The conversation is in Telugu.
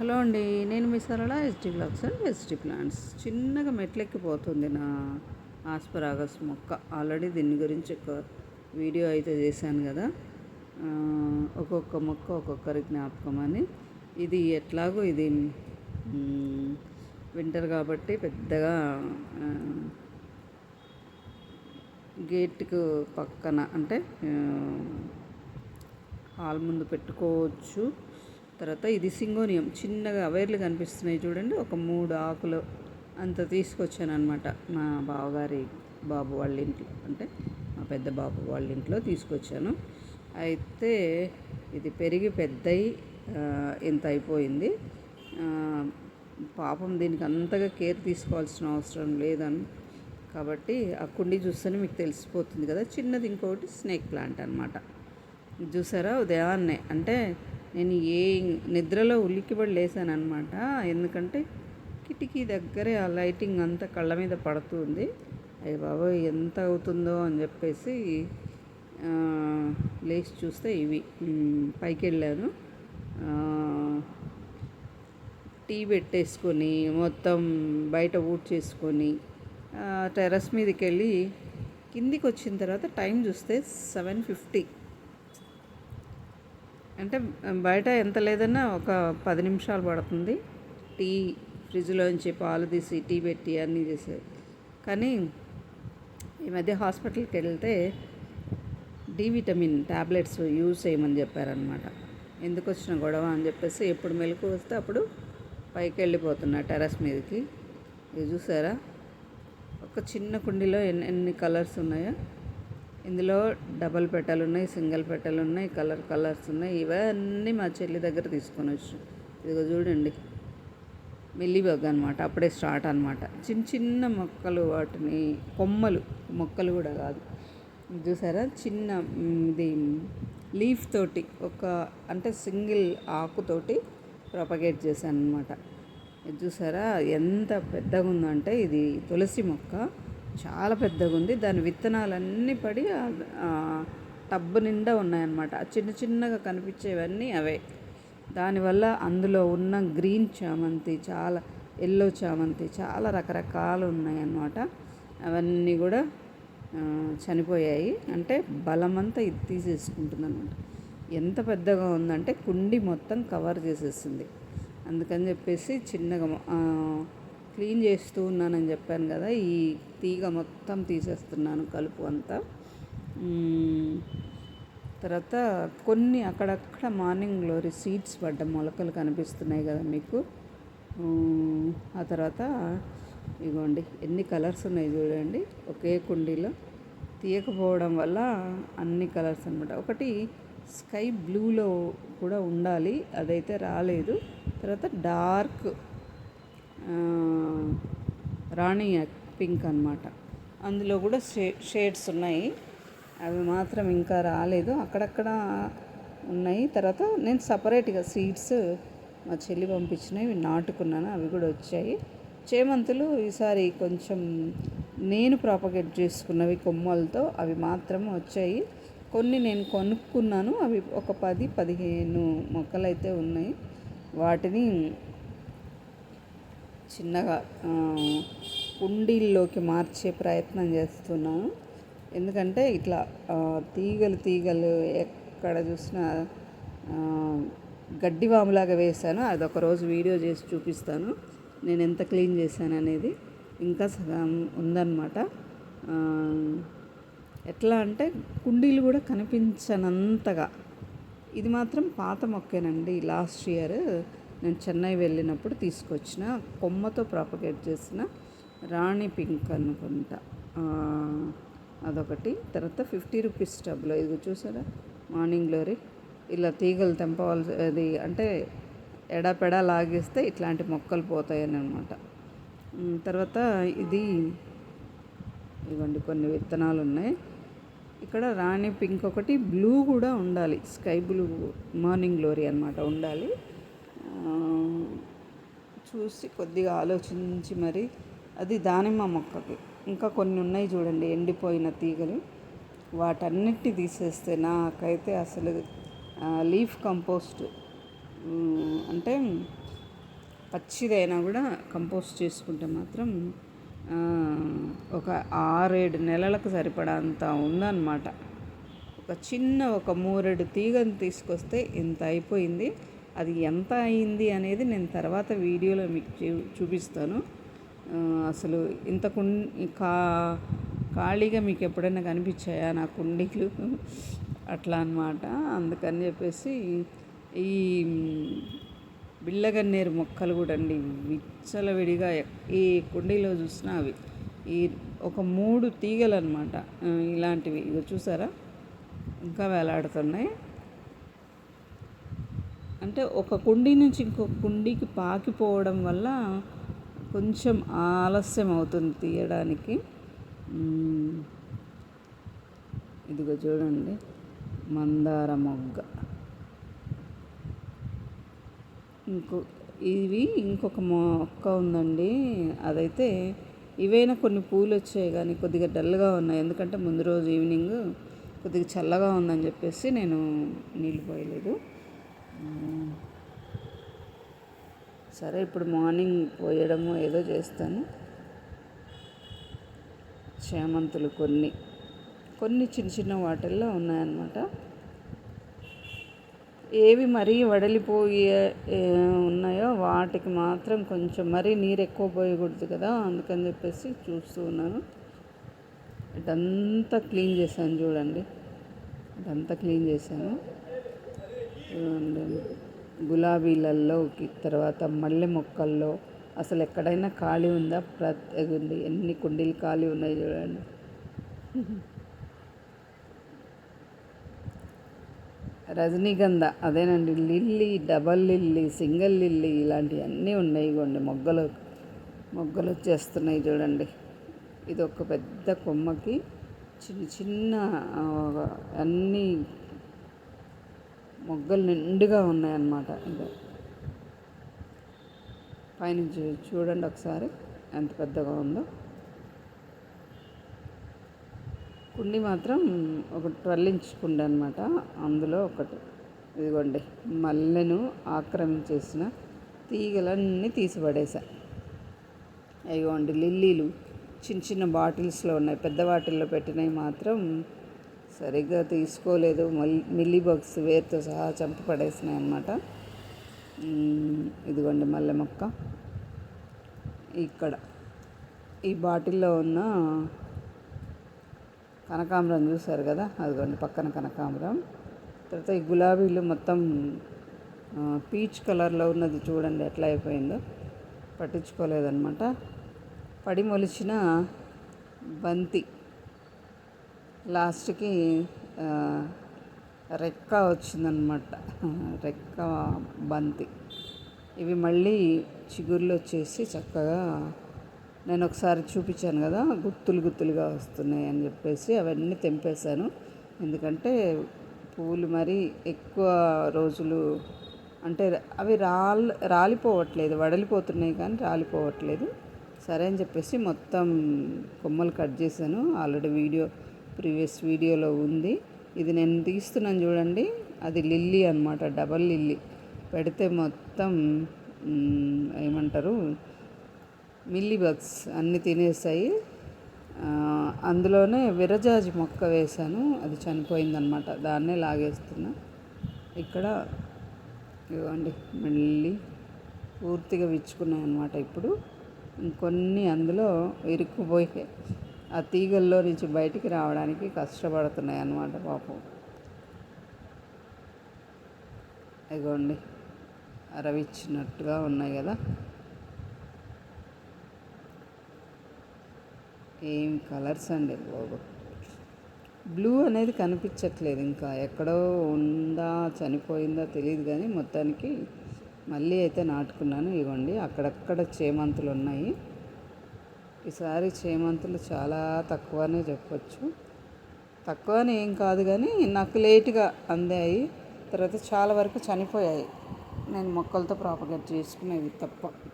హలో అండి నేను మీ Sarala ST blocks and ST plants. చిన్నగా మెట్లెక్కిపోతుంది నా ఆస్పరాగస్ మొక్క. ఆల్రెడీ దీని గురించి ఒక వీడియో అయితే చేశాను కదా. ఒక్కొక్క మొక్క ఒక్కొక్కరి జ్ఞాపకం అని. ఇది ఎట్లాగో ఇది వింటర్ కాబట్టి పెద్దగా గేట్కు పక్కన అంటే హాల్ ముందు పెట్టుకోవచ్చు. తర్వాత ఇది సింగోనియం. చిన్నగా వైర్లు కనిపిస్తున్నాయి చూడండి. ఒక మూడు ఆకులు అంత తీసుకొచ్చాను అనమాట మా బావగారి బాబు వాళ్ళ ఇంట్లో. అంటే మా పెద్ద బాబు వాళ్ళ ఇంట్లో తీసుకొచ్చాను. అయితే ఇది పెరిగి పెద్దయి ఇంత అయిపోయింది? పాపం దీనికి అంతగా కేర్ తీసుకోవాల్సిన అవసరం లేదని కాబట్టి ఆ కుండీ చూస్తేనే మీకు తెలిసిపోతుంది కదా. చిన్నది ఇంకొకటి స్నేక్ ప్లాంట్ అనమాట చూసారా? ఉదయాన్నే. అంటే నేను ఏ నిద్రలో ఉలిక్కిపడి లేసాను అనమాట ఎందుకంటే కిటికీ దగ్గరే ఆ లైటింగ్ అంతా కళ్ళ మీద పడుతుంది. అయ్య బాబోయ్ ఎంత అవుతుందో అని చెప్పేసి లేచి చూస్తే ఇవి. పైకి వెళ్ళాను టీ పెట్టేసుకొని మొత్తం బయట ఊట్ చేసుకొని టెర్రస్ మీదకి వెళ్ళి కిందికి వచ్చిన తర్వాత టైం చూస్తే సెవెన్ ఫిఫ్టీ. అంటే బయట ఎంత లేదన్నా ఒక పది నిమిషాలు పడుతుంది. టీ ఫ్రిడ్జ్లోంచి పాలు తీసి టీ పెట్టి అన్నీ చేసే కానీ ఈ మధ్య హాస్పిటల్కి వెళ్తే డి విటమిన్ ట్యాబ్లెట్స్ యూజ్ చేయమని చెప్పారనమాట ఎందుకు వచ్చిన గొడవ అని చెప్పేసి ఎప్పుడు మెలకు వస్తే అప్పుడు పైకి వెళ్ళిపోతున్నా టెర్రస్ మీదకి. ఇది చూసారా? ఒక చిన్న కుండీలో ఎన్ని ఎన్ని కలర్స్ ఉన్నాయో. ఇందులో డబల్ పెట్టెలు ఉన్నాయి సింగిల్ పెట్టెలు ఉన్నాయి కలర్ కలర్స్ ఉన్నాయి. ఇవన్నీ మా చెల్లి దగ్గర తీసుకొని వచ్చు ఇదిగో చూడండి. మిల్లీబగ్ అనమాట అప్పుడే స్టార్ట్ అనమాట చిన్న చిన్న మొక్కలు వాటిని కొమ్మలు మొక్కలు కూడా కాదు. ఇది చూసారా? చిన్న ఇది లీఫ్ తోటి ఒక అంటే సింగిల్ ఆకుతోటి ప్రొపగేట్ చేశాను అనమాట ఇది చూసారా? ఎంత పెద్దగా ఉందంటే ఇది తులసి మొక్క. చాలా పెద్దగా ఉంది. దాని విత్తనాలన్నీ పడి టబ్బు నిండా ఉన్నాయన్నమాట. చిన్న చిన్నగా కనిపించేవన్నీ అవే. దానివల్ల అందులో ఉన్న గ్రీన్ చామంతి చాలా ఎల్లో చామంతి చాలా రకరకాలు ఉన్నాయన్నమాట. అవన్నీ కూడా చనిపోయాయి. అంటే బలమంతా ఇది తీసేసుకుంటుంది అనమాట ఎంత పెద్దగా ఉందంటే కుండి మొత్తం కవర్ చేసేస్తుంది. అందుకని చెప్పేసి చిన్నగా క్లీన్ చేస్తూ ఉన్నానని చెప్పాను కదా ఈ తీగ మొత్తం తీసేస్తున్నాను కలుపు అంతా. తర్వాత కొన్ని అక్కడక్కడ మార్నింగ్ గ్లోరీ సీడ్స్ పడ్డ మొలకలు కనిపిస్తున్నాయి కదా మీకు. ఆ తర్వాత ఇగోండి ఎన్ని కలర్స్ ఉన్నాయి చూడండి. ఒకే కుండీలో తీయకపోవడం వల్ల అన్ని కలర్స్ అనమాట ఒకటి స్కై బ్లూలో కూడా ఉండాలి అదైతే రాలేదు. తర్వాత డార్క్ రాణి పింక్ అన్నమాట. అందులో కూడా షే షేడ్స్ ఉన్నాయి. అవి మాత్రం ఇంకా రాలేదు. అక్కడక్కడ ఉన్నాయి. తర్వాత నేను సపరేట్గా సీడ్స్ మా చెల్లి పంపించినవి నాటుకున్నాను. అవి కూడా వచ్చాయి. చేమంతులు ఈసారి కొంచెం నేను ప్రాపగేట్ చేసుకున్నవి కొమ్మలతో అవి మాత్రం వచ్చాయి. కొన్ని నేను కొనుక్కున్నాను. అవి ఒక పది పదిహేను మొక్కలు అయితే ఉన్నాయి. వాటిని చిన్నగా కుండీల్లోకి మార్చే ప్రయత్నం చేస్తున్నాను. ఎందుకంటే ఇట్లా తీగలు తీగలు ఎక్కడ చూసినా గడ్డివాములాగా వేశాను. అది ఒక రోజు వీడియో చేసి చూపిస్తాను. నేను ఎంత క్లీన్ చేశాను అనేది ఇంకా సగం ఉందన్నమాట. ఎట్లా అంటే కుండీలు కూడా కనిపించనంతగా. ఇది మాత్రం పాత మొక్కేనండి. లాస్ట్ ఇయర్ నేను చెన్నై వెళ్ళినప్పుడు తీసుకొచ్చిన కొమ్మతో ప్రాపగేట్ చేసిన రాణి పింక్ అనుకుంటా. అదొకటి. తర్వాత ఫిఫ్టీ రూపీస్ టబ్లో ఇది చూసారా? Morning glory. ఇలా తీగలు తెంపవలసి అది అంటే ఎడాపెడా లాగేస్తే ఇట్లాంటి మొక్కలు పోతాయని అనమాట తర్వాత ఇది ఇవ్వండి కొన్ని విత్తనాలు ఉన్నాయి. ఇక్కడ రాణి పింక్ ఒకటి. బ్లూ కూడా ఉండాలి. స్కై బ్లూ మార్నింగ్ గ్లోరీ అనమాట ఉండాలి. చూసి కొద్దిగా ఆలోచించి మరి అది దానిమ్మ మొక్కకి. ఇంకా కొన్ని ఉన్నాయి చూడండి ఎండిపోయిన తీగలు. వాటన్నిటి తీసేస్తే నాకైతే అసలు లీఫ్ కంపోస్ట్ అంటే పచ్చిదైనా కూడా కంపోస్ట్ చేసుకుంటే మాత్రం ఒక ఆరేడు నెలలకు సరిపడా అంత ఉందన్నమాట. ఒక చిన్న ఒక మూరెడు తీగను తీసుకొస్తే ఇంత అయిపోయింది అది ఎంత అయింది అనేది నేను తర్వాత వీడియోలో మీకు చూ- చూపిస్తాను. అసలు ఇంత కుం కా ఖాళీగా మీకు ఎప్పుడైనా కనిపించాయా నా కుండీలు? అట్లా అన్నమాట. అందుకని చెప్పేసి ఈ బిళ్ళగన్నేరు మొక్కలు కూడా అండి విచ్చలవిడిగా విడిగా ఈ కుండీలో చూసినా అవి. ఈ ఒక మూడు తీగలు అనమాట ఇలాంటివి. ఇగో చూసారా? ఇంకా వేలాడుతున్నాయి. అంటే ఒక కుండీ నుంచి ఇంకొక కుండీకి పాకిపోవడం వల్ల కొంచెం ఆలస్యం అవుతుంది తీయడానికి. ఇదిగో చూడండి. మందార మొగ్గ. ఇంకో ఇవి ఇంకొక మొక్క ఉందండి. అదైతే ఇవైనా కొన్ని పూలు వచ్చాయి కానీ కొద్దిగా డల్గా ఉన్నాయి. ఎందుకంటే ముందు రోజు ఈవినింగ్ కొద్దిగా చల్లగా ఉందని చెప్పేసి నేను నీళ్ళు పోయలేదు. సరే ఇప్పుడు మార్నింగ్ పోయడము ఏదో చేస్తాను. చేమంతులు కొన్ని కొన్ని చిన్న చిన్న వాటిల్లో ఉన్నాయన్నమాట. ఏవి మరీ వడలిపోయి ఉన్నాయో వాటికి మాత్రం కొంచెం మరీ నీరు ఎక్కువ పోయకూడదు కదా అందుకని చెప్పేసి చూస్తూ ఉన్నాను. ఇదంతా క్లీన్ చేశాను చూడండి. ఇదంతా క్లీన్ చేశాను. చూడండి. గులాబీలలోకి తర్వాత మల్లె మొక్కల్లో. అసలు ఎక్కడైనా ఖాళీ ఉందా? ప్రతి ఉంది ఎన్ని కుండీలు ఖాళీ ఉన్నాయి చూడండి. రజనీగంధ అదేనండి. Lily double lily single lily ఇలాంటివన్నీ ఉన్నాయి ఇగోండి మొగ్గలు. మొగ్గలు వచ్చేస్తున్నాయి చూడండి. ఇది ఒక పెద్ద కొమ్మకి చిన్న చిన్న అన్నీ మొగ్గలు నిండుగా ఉన్నాయన్నమాట. ఇది. పైనుంచి చూడండి ఒకసారి ఎంత పెద్దగా ఉందో. కుండి మాత్రం ఒక ట్వెల్వ్ ఇంచ్ కుండి అనమాట అందులో ఒకటి. ఇదిగోండి మల్లెను ఆక్రమించేసిన తీగలన్నీ తీసిపడేసా. ఇదిగోండి లిల్లీలు చిన్న చిన్న బాటిల్స్లో ఉన్నాయి. పెద్ద బాటిల్లో పెట్టినవి మాత్రం సరిగ్గా తీసుకోలేదు. మల్ మిల్లీ బగ్స్ వేరుతో సహా చంపి పడేసినాయి అనమాట ఇదిగోండి మల్లె మొక్క. ఇక్కడ ఈ బాటిల్లో ఉన్న కనకాంబరం చూసారు కదా? అదిగోండి పక్కన కనకాంబరం. తర్వాత ఈ గులాబీలు మొత్తం పీచ్ కలర్లో ఉన్నది చూడండి ఎట్లా అయిపోయిందో. పట్టించుకోలేదన్నమాట. పడి మొలిచిన బంతి. లాస్ట్కి రెక్క వచ్చిందనమాట రెక్క బంతి. ఇవి మళ్ళీ చిగుర్లు వచ్చేసి చక్కగా నేను ఒకసారి చూపించాను కదా గుత్తులు గుత్తులుగా వస్తున్నాయి అని చెప్పేసి అవన్నీ తెంపేశాను. ఎందుకంటే పువ్వులు మరి ఎక్కువ రోజులు అంటే అవి రాల్ రాలిపోవట్లేదు వడలిపోతున్నాయి కానీ రాలిపోవట్లేదు. సరే అని చెప్పేసి మొత్తం కొమ్మలు కట్ చేశాను. ఆల్రెడీ వీడియో ప్రీవియస్ వీడియోలో ఉంది. ఇది నేను తీస్తున్నాను చూడండి. అది లిల్లీ అనమాట డబల్ లిల్లీ. పెడితే మొత్తం ఏమంటారు? మిల్లీ బగ్స్ అన్నీ తినేసాయి. అందులోనే విరజాజి మొక్క వేశాను. అది చనిపోయిందనమాట దాన్నే లాగేస్తున్నా. ఇక్కడ ఇవ్వండి మళ్ళీ పూర్తిగా విచ్చుకున్నాయి అనమాట ఇప్పుడు. ఇంకొన్ని అందులో ఇరుక్కుపోయాయి. ఆ తీగల్లో నుంచి బయటికి రావడానికి కష్టపడుతున్నాయి అన్నమాట పాపం. ఇగోండి అరవిచ్చినట్టుగా ఉన్నాయి కదా. ఏం కలర్స్ అండి బాబు. బ్లూ అనేది కనిపించట్లేదు ఇంకా. ఎక్కడో ఉందా చనిపోయిందా తెలియదు కానీ మొత్తానికి మళ్ళీ అయితే నాటుకున్నాను. ఇవ్వండి అక్కడక్కడ చేమంతులు ఉన్నాయి. ఈసారి చేమంతులు చాలా తక్కువనే చెప్పొచ్చు. తక్కువనే ఏం కాదు కానీ నాకు లేటుగా అందాయి. తర్వాత చాలా వరకు చనిపోయాయి. నేను మొక్కలతో ప్రాపగేట్ చేసుకునేవి తప్ప.